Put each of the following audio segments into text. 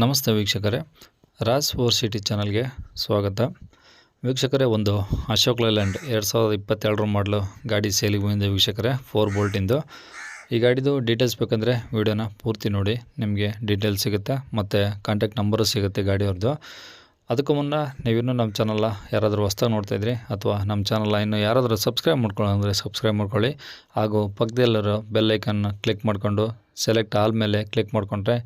ನಮಸ್ತೆ ವೀಕ್ಷಕರೇ. Raj four city ಚಾನಲ್ಗೆ ಸ್ವಾಗತ. ವೀಕ್ಷಕರೇ, ಒಂದು ಅಶೋಕ್ ಲೈಲ್ಯಾಂಡ್ ಎರಡು ಸಾವಿರದ ಇಪ್ಪತ್ತೆರಡರ ಮಾಡಲು ಗಾಡಿ ಸೇಲಿಗೆ ಬಂದಿದೆ ವೀಕ್ಷಕರೇ, ಫೋರ್ ಬೋಲ್ಟಿಂದು. ಈ ಗಾಡಿದು ಡೀಟೇಲ್ಸ್ ಬೇಕಂದರೆ ವೀಡಿಯೋನ ಪೂರ್ತಿ ನೋಡಿ, ನಿಮಗೆ ಡೀಟೇಲ್ಸ್ ಸಿಗುತ್ತೆ, ಮತ್ತು ಕಾಂಟ್ಯಾಕ್ಟ್ ನಂಬರು ಸಿಗುತ್ತೆ ಗಾಡಿಯವ್ರದ್ದು ಅದಕ್ಕೂ ಮುನ್ನ ನೀವಿನ್ನೂ ನಮ್ಮ ಚಾನಲ್ನ ಯಾರಾದರೂ ಹೊಸ್ದಾಗಿ ನೋಡ್ತಾ ಇದ್ರಿ, ಅಥವಾ ನಮ್ಮ ಚಾನಲ್ನ ಇನ್ನೂ ಯಾರಾದರೂ ಸಬ್ಸ್ಕ್ರೈಬ್ ಮಾಡ್ಕೊಳ್ಳೋ ಅಂದರೆ ಸಬ್ಸ್ಕ್ರೈಬ್ ಮಾಡ್ಕೊಳ್ಳಿ, ಹಾಗೂ ಪಕ್ಕದಲ್ಲಿರೋ ಬೆಲ್ ಐಕನ್ನ ಕ್ಲಿಕ್ ಮಾಡಿಕೊಂಡು, ಸೆಲೆಕ್ಟ್ ಆಲ್ ಮೇಲೆ ಕ್ಲಿಕ್ ಮಾಡಿಕೊಂಡ್ರೆ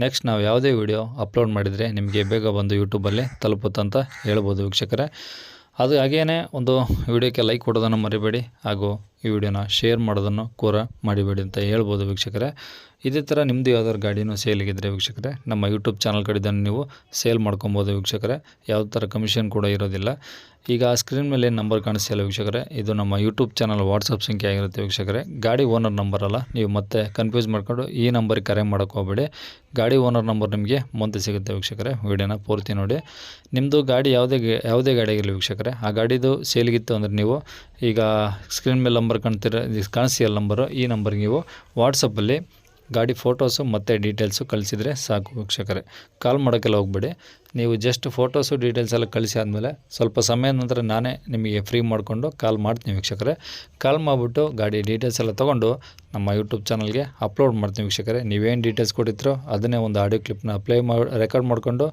ನೆಕ್ಸ್ಟ್ ನಾವು ಯಾವುದೇ ವಿಡಿಯೋ ಅಪ್ಲೋಡ್ ಮಾಡಿದರೆ ನಿಮಗೆ ಬೇಗ ಬಂದು ಯೂಟ್ಯೂಬಲ್ಲಿ ತಲುಪುತ್ತಂತ ಹೇಳ್ಬೋದು ವೀಕ್ಷಕರೇ. ಅದು ಹಾಗೇನೇ ಒಂದು ವಿಡಿಯೋಕ್ಕೆ ಲೈಕ್ ಕೊಡೋದನ್ನು ಮರಿಬೇಡಿ ಹಾಗೂ ಈ ವಿಡಿಯೋನ ಶೇರ್ ಮಾಡೋದನ್ನು ಕೂಡ ಮಾಡಿಬೇಡಿ ಅಂತ ಹೇಳ್ಬೋದು ವೀಕ್ಷಕರೇ. ಇದೇ ಥರ ನಿಮ್ಮದು ಯಾವ್ದಾದ್ರು ಗಾಡಿನೂ ಸೇಲಿಗಿದ್ರೆ ವೀಕ್ಷಕರೇ, ನಮ್ಮ ಯೂಟ್ಯೂಬ್ ಚಾನಲ್ ಕಡೆಯಿಂದ ನೀವು ಸೇಲ್ ಮಾಡ್ಕೊಬೋದು ವೀಕ್ಷಕರೇ. ಯಾವುದೇ ಥರ ಕಮಿಷನ್ ಕೂಡ ಇರೋದಿಲ್ಲ. ಈಗ ಆ ಸ್ಕ್ರೀನ್ ಮೇಲೆ ಏನು ನಂಬರ್ ಕಾಣಿಸ್ತಿಲ್ಲ ವೀಕ್ಷಕರೇ. ಇದು ನಮ್ಮ ಯೂಟ್ಯೂಬ್ ಚಾನಲ್ ವಾಟ್ಸಪ್ ಸಂಖ್ಯೆ ಆಗಿರುತ್ತೆ ವೀಕ್ಷಕರೇ. ಗಾಡಿ ಓನರ್ ನಂಬರ್ ಅಲ್ಲ, ನೀವು ಮತ್ತೆ ಕನ್ಫ್ಯೂಸ್ ಮಾಡ್ಕೊಂಡು ಈ ನಂಬರಿಗೆ ಕರೆ ಮಾಡೋಕ್ಕೆ ಹೋಗಬೇಡಿ. ಗಾಡಿ ಓನರ್ ನಂಬರ್ ನಿಮಗೆ ಮುಂದೆ ಸಿಗುತ್ತೆ ವೀಕ್ಷಕರೇ. ವೀಡಿಯೋನ ಪೂರ್ತಿ ನೋಡಿ. ನಿಮ್ಮದು ಗಾಡಿ ಯಾವುದೇ ಯಾವುದೇ ಗಾಡಿ ಆಗಿರಲಿ ವೀಕ್ಷಕರೇ, ಆ ಗಾಡಿದು ಸೇಲಿಗಿತ್ತು ಅಂದರೆ ನೀವು ಈಗ ಸ್ಕ್ರೀನ್ ಮೇಲೆ ನಂಬರ್ ಕಾಣ್ತಿರ ಕಾಣಿಸಿಯಲ್ಲ ನಂಬರು ಈ ನಂಬರ್ಗೆ ನೀವು ವಾಟ್ಸಪ್ಪಲ್ಲಿ ಗಾಡಿ ಫೋಟೋಸು ಮತ್ತು ಡೀಟೇಲ್ಸು ಕಳಿಸಿದರೆ ಸಾಕು ವೀಕ್ಷಕರೇ. ಕಾಲ್ ಮಾಡೋಕ್ಕೆಲ್ಲ ಹೋಗಬೇಡಿ. ನೀವು ಜಸ್ಟ್ ಫೋಟೋಸು ಡೀಟೇಲ್ಸ್ ಎಲ್ಲ ಕಳಿಸಿ ಆದಮೇಲೆ ಸ್ವಲ್ಪ ಸಮಯ ನಂತರ ನಾನೇ ನಿಮಗೆ ಫ್ರೀ ಮಾಡಿಕೊಂಡು ಕಾಲ್ ಮಾಡ್ತೀನಿ ವೀಕ್ಷಕರೇ. ಕಾಲ್ ಮಾಡಿಬಿಟ್ಟು ಗಾಡಿ ಡೀಟೇಲ್ಸ್ ಎಲ್ಲ ತೊಗೊಂಡು ನಮ್ಮ ಯೂಟ್ಯೂಬ್ ಚಾನಲ್ಗೆ ಅಪ್ಲೋಡ್ ಮಾಡ್ತೀನಿ ವೀಕ್ಷಕರೇ. ನೀವೇನು ಡೀಟೇಲ್ಸ್ ಕೊಟ್ಟಿದ್ರೋ ಅದನ್ನೇ ಒಂದು ಆಡಿಯೋ ಕ್ಲಿಪ್ನ ಅಪ್ಲೈ ಮಾಡಿ ರೆಕಾರ್ಡ್ ಮಾಡಿಕೊಂಡು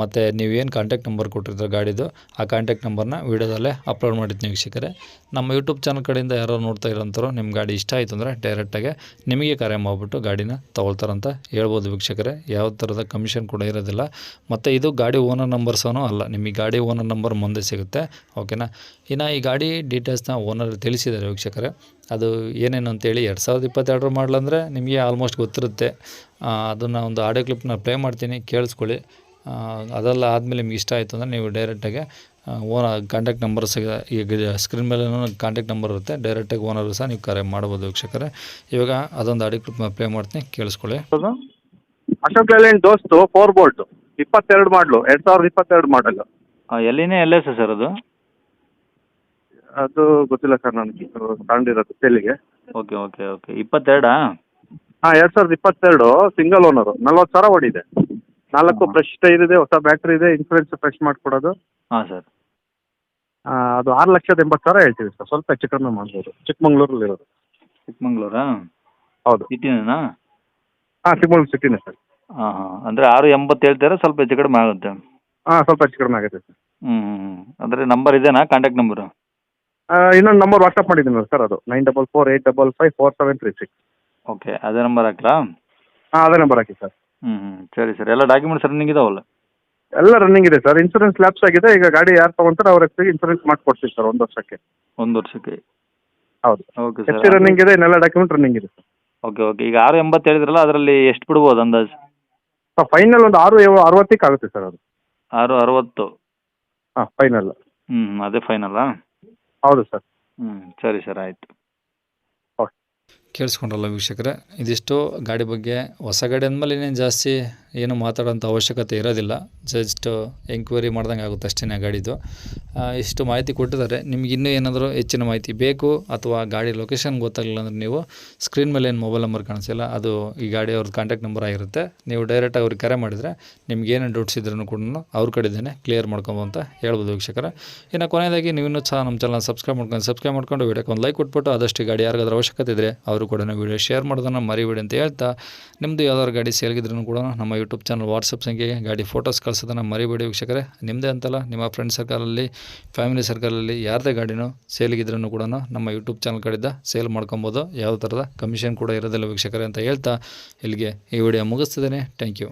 ಮತ್ತು ನೀವೇನು ಕಾಂಟ್ಯಾಕ್ಟ್ ನಂಬರ್ ಕೊಟ್ಟಿರ್ತೀರೋ ಗಾಡಿದು ಆ ಕಾಂಟ್ಯಾಕ್ಟ್ ನಂಬರ್ನ ವೀಡಿಯೋದಲ್ಲೇ ಅಪ್ಲೋಡ್ ಮಾಡಿದ್ದೀನಿ ವೀಕ್ಷಕರೇ. ನಮ್ಮ ಯೂಟ್ಯೂಬ್ ಚಾನಲ್ ಕಡೆಯಿಂದ ಯಾರೋ ನೋಡ್ತಾ ಇರೋಂಥವ್ರು ನಿಮ್ಮ ಗಾಡಿ ಇಷ್ಟ ಆಯಿತು ಅಂದರೆ ಡೈರೆಕ್ಟಾಗಿ ನಿಮಗೆ ಕರೆ ಮಾಡಿಬಿಟ್ಟು ಗಾಡಿನ ತೊಗೊಳ್ತಾರಂತ ಹೇಳ್ಬೋದು ವೀಕ್ಷಕರೇ. ಯಾವ ಥರದ ಕಮಿಷನ್ ಕೂಡ ಇರೋದಿಲ್ಲ. ಮತ್ತು ಇದು ಗಾಡಿ ಓನರ್ ನಂಬರ್ಸೂ ಅಲ್ಲ. ನಿಮಗೆ ಗಾಡಿ ಓನರ್ ನಂಬರ್ ಮುಂದೆ ಸಿಗುತ್ತೆ. ಓಕೆನಾ ಇನ್ನು ಈ ಗಾಡಿ ಡೀಟೇಲ್ಸ್ನ ಓನರ್ ತಿಳಿಸಿದ್ದಾರೆ ವೀಕ್ಷಕರೇ. ಅದು ಏನೇನು ಅಂತೇಳಿ ಎರಡು ಸಾವಿರದ ಇಪ್ಪತ್ತೆರಡರ ಮಾಡಲಂದರೆ ನಿಮಗೆ ಆಲ್ಮೋಸ್ಟ್ ಗೊತ್ತಿರುತ್ತೆ. ಅದನ್ನು ಒಂದು ಆಡಿಯೋ ಕ್ಲಿಪ್ನ ಪ್ಲೇ ಮಾಡ್ತೀನಿ, ಕೇಳಿಸ್ಕೊಳ್ಳಿ. ಅದೆಲ್ಲ ಆದಮೇಲೆ ನಿಮ್ಗೆ ಇಷ್ಟ ಆಯಿತು ಅಂದರೆ ನೀವು ಡೈರೆಕ್ಟಾಗಿ ಓನ ಕಾಂಟ್ಯಾಕ್ಟ್ ನಂಬರ್ ಸಹ ಈಗ ಸ್ಕ್ರೀನ್ ಮೇಲೆ ಕಾಂಟ್ಯಾಕ್ಟ್ ನಂಬರ್ ಇರುತ್ತೆ. ಡೈರೆಕ್ಟಾಗಿ ಓನರ್ ಸಹ ನೀವು ಕರೆ ಮಾಡ್ಬೋದು ವೀಕ್ಷಕರೇ. ಇವಾಗ ಅದೊಂದು ಆಡಿಯೋ ಕ್ಲಿಪ್ನ ಪ್ಲೇ ಮಾಡ್ತೀನಿ, ಕೇಳಿಸ್ಕೊಳ್ಳಿ. ಅಶೋಕ್ ಲೇಲ್ಯಾಂಡ್ ದೋಸ್ತು ಫೋರ್ ಬೋಲ್ಟು ಇಪ್ಪತ್ತೆರಡು ಮಾಡಲು ಎರಡ್ ಸಾವಿರದ ಇಪ್ಪತ್ತೆರಡು ಮಾಡಲು ಎಲ್ಲಿನೇ ಎಲ್ಲೇ ಸರ್ ಅದು? ಅದು ಗೊತ್ತಿಲ್ಲ ಸರ್ ನನಗೆ ತಗೊಂಡಿರೋದು ಸೇಲಿಗೆ ಓಕೆ ಓಕೆ ಓಕೆ. ಇಪ್ಪತ್ತೆರಡಾ? ಹಾಂ ಎರಡು ಸಾವಿರದ ಇಪ್ಪತ್ತೆರಡು ಸಿಂಗಲ್ ಓನರ್ ನಲ್ವತ್ತು ಸಾವಿರ ಓಡಿದೆ. ನಾಲ್ಕು ಫ್ರೆಶ್ ಟೈರ್ ಇದೆ ಹೊಸ ಬ್ಯಾಟ್ರಿ ಇದೆ ಇನ್ಸೂರೆನ್ಸ್ ಫ್ರೆಶ್ ಮಾಡ್ಕೊಡೋದು. ಹಾಂ ಸರ್. ಅದು ಆರು ಲಕ್ಷದ ಎಂಬತ್ತು ಸಾವಿರ ಹೇಳ್ತೀವಿ ಸರ್. ಸ್ವಲ್ಪ ಹೆಚ್ಚು ಕಡಿಮೆ ಮಾಡ್ಬೋದು. ಚಿಕ್ಕಮಂಗ್ಳೂರಲ್ಲಿ ಇರೋದು ಚಿಕ್ಕಮಂಗ್ಳೂರಾ? ಹೌದು. ಸಿಟಿನೇನಾ ಹಾಂ ಚಿಕ್ಕಮಂಗ್ಳೂರು ಸಿಟಿನೇ ಸರ್. ಹಾಂ ಹಾಂ. ಅಂದರೆ ಆರು ಎಂಬತ್ತು ಹೇಳ್ತಾರೆ ಸ್ವಲ್ಪ ಹೆಚ್ಚು ಕಡಿಮೆ ಆಗುತ್ತೆ. ಹಾಂ ಸ್ವಲ್ಪ ಹೆಚ್ಚು ಕಡಿಮೆ ಆಗುತ್ತೆ ಸರ್. ಹ್ಞೂ ಹ್ಞೂ ಹ್ಞೂ ಅಂದರೆ ನಂಬರ್ ಇದೇನಾ ಕಾಂಟ್ಯಾಕ್ಟ್ ನಂಬರು ಆ, ಇನ್ನೊಂದು ನಂಬರ್ ವಾಟ್ಸಪ್ ಮಾಡಿದ್ದೀನಲ್ಲ ಸರ್ ಅದು. Nine double four eight double five four seven three six okay ಅದೇ ನಂಬರ್ ಹಾಕ್ಲಾ? ಹಾಂ ಅದೇ ನಂಬರ್ ಹಾಕಿ ಸರ್. ಹ್ಞೂ ಹ್ಞೂ ಸರಿ ಸರ್ ಎಲ್ಲ ಡಾಕ್ಯುಮೆಂಟ್ಸ್ ರನ್ನಿಂಗ್ ಇದಾವಲ್ಲ ಎಲ್ಲ ರನ್ನಿಂಗ್ ಇದೆ ಸರ್. ಇನ್ಸೂರೆನ್ಸ್ ಲ್ಯಾಪ್ಸ್ ಆಗಿದೆ. ಈಗ ಗಾಡಿ ಯಾರು ತೊಗೊಂತಾರೆ ಅವ್ರ ಹೆಸರಿಗೆ ಇನ್ಸೂರೆನ್ಸ್ ಮಾಡಿಕೊಡ್ತೀವಿ ಸರ್ ಒಂದು ವರ್ಷಕ್ಕೆ. ಒಂದು ವರ್ಷಕ್ಕೆ? ಹೌದು. Okay F C sir running ಇದೆ ಇನ್ನೆಲ್ಲ ಡಾಕ್ಯುಮೆಂಟ್ ರನ್ನಿಂಗ್ ಇದೆ. ಸರ್ ಓಕೆ ಓಕೆ ಈಗ ಆರು ಎಂಬತ್ತು ಹೇಳಿದ್ರಲ್ಲ ಅದರಲ್ಲಿ ಎಷ್ಟು ಬಿಡ್ಬೋದು ಅಂದಾಜು? ಸೊ ಫೈನಲ್ ಒಂದು ಆರು ಏಳು ಅರವತ್ತಕ್ಕೆ ಆಗುತ್ತೆ ಸರ್ ಅದು. ಆರು ಅರವತ್ತು. ಹಾಂ ಫೈನಲ್ ಹ್ಞೂ ಅದೇ ಫೈನಲ್ಲಾ ಹೌದು ಸರ್ ಹ್ಞೂ ಸರಿ ಸರ್ ಆಯಿತು. ಓಕೆ. ಕೇಳಿಸ್ಕೊಂಡ್ರಲ್ಲ ವೀಕ್ಷಕರೇ, ಇದಿಷ್ಟು ಗಾಡಿ ಬಗ್ಗೆ ಹೊಸ ಗಾಡಿ ಅಂದಮೇಲೆ ಇನ್ನೇನು ಜಾಸ್ತಿ ಏನು ಮಾತಾಡೋಂಥ ಅವಶ್ಯಕತೆ ಇರೋದಿಲ್ಲ. ಜಸ್ಟ್ ಎಂಕ್ವೈರಿ ಮಾಡ್ದಂಗೆ ಆಗುತ್ತೆ ಅಷ್ಟೇ ಗಾಡಿದು. ಇಷ್ಟು ಮಾಹಿತಿ ಕೊಟ್ಟಿದ್ದಾರೆ. ನಿಮ್ಗೆ ಇನ್ನೂ ಏನಾದರೂ ಹೆಚ್ಚಿನ ಮಾಹಿತಿ ಬೇಕು ಅಥವಾ ಗಾಡಿ ಲೊಕೇಶನ್ ಗೊತ್ತಾಗಲಿಲ್ಲ ಅಂದರೆ ನೀವು ಸ್ಕ್ರೀನ್ ಮೇಲೆ ಏನು ಮೊಬೈಲ್ ನಂಬರ್ ಕಾಣಿಸಿಲ್ಲ, ಅದು ಈ ಗಾಡಿ ಅವ್ರದ್ದು ಕಾಂಟ್ಯಾಕ್ಟ್ ನಂಬರ್ ಆಗಿರುತ್ತೆ. ನೀವು ಡೈರೆಕ್ಟ್ ಅವ್ರಿಗೆ ಕರೆ ಮಾಡಿದರೆ ನಿಮ್ಗೆ ಏನೇನು ಡೌಟ್ಸ್ ಇದ್ರೂ ಕೂಡ ಅವ್ರ ಕಡೆದೇ ಕ್ಲಿಯರ್ ಮಾಡ್ಕೊಬೋದು ಅಂತ ಹೇಳ್ಬೋದು ವೀಕ್ಷಕರ. ಇನ್ನು ಕೊನೆಯದಾಗಿ ನೀವು ಇನ್ನೂ ಸಹ ನಮ್ಮ ಚಾನಲ್ ಸಬ್ಸ್ಕ್ರೈಬ್ ಮಾಡ್ಕೊಂಡು ಸಬ್ಸ್ಕ್ರೈಬ್ ಮಾಡ್ಕೊಂಡು ವಿಡಿಯೋಕ್ಕೆ ಒಂದು ಲೈಕ್ ಕೊಟ್ಬಿಟ್ಟು ಆದಷ್ಟು ಗಾಡಿ ಯಾರಿಗಾದ್ರೂ ಅವಶ್ಯಕತೆ ಇದ್ದರೆ ಅವರು ಕೂಡ ವಿಡಿಯೋ ಶೇರ್ ಮಾಡೋದನ್ನು ಮರಿಬೇಡಿ ಅಂತ ಹೇಳ್ತಾ ನಿಮ್ಮದು ಯಾವ್ದಾದ್ರು ಗಾಡಿ ಸೇಲ್ಗಿದ್ರು ಕೂಡ ನಮ್ಮ ಯೂಟ್ಯೂಬ್ ಚಾನಲ್ ವಾಟ್ಸಪ್ ಸಂಖ್ಯೆಗೆ ಗಾಡಿ ಫೋಟೋಸ್ ಕಳಿಸೋದನ್ನು ಮರಿಬೇಡಿ ವೀಕ್ಷಕರೇ. ನಿಮ್ಮದೇ ಅಂತಲ್ಲ, ನಿಮ್ಮ ಫ್ರೆಂಡ್ ಸರ್ಕಲಲ್ಲಿ ಫ್ಯಾಮಿಲಿ ಸರ್ಕಲಲ್ಲಿ ಯಾರದೇ ಗಾಡಿನೂ ಸೇಲ್ಗಿದ್ರೂ ಕೂಡ ನಮ್ಮ ಯೂಟ್ಯೂಬ್ ಚಾನಲ್ ಕಡೆಯಿಂದ ಸೇಲ್ ಮಾಡ್ಕೊಬೋದು. ಯಾವ ಥರದ ಕಮಿಷನ್ ಕೂಡ ಇರೋದಿಲ್ಲ ವೀಕ್ಷಕರೇ ಅಂತ ಹೇಳ್ತಾ ಇಲ್ಲಿಗೆ ಈ ವಿಡಿಯೋ ಮುಗಿಸ್ತಿದ್ದೇನೆ. Thank you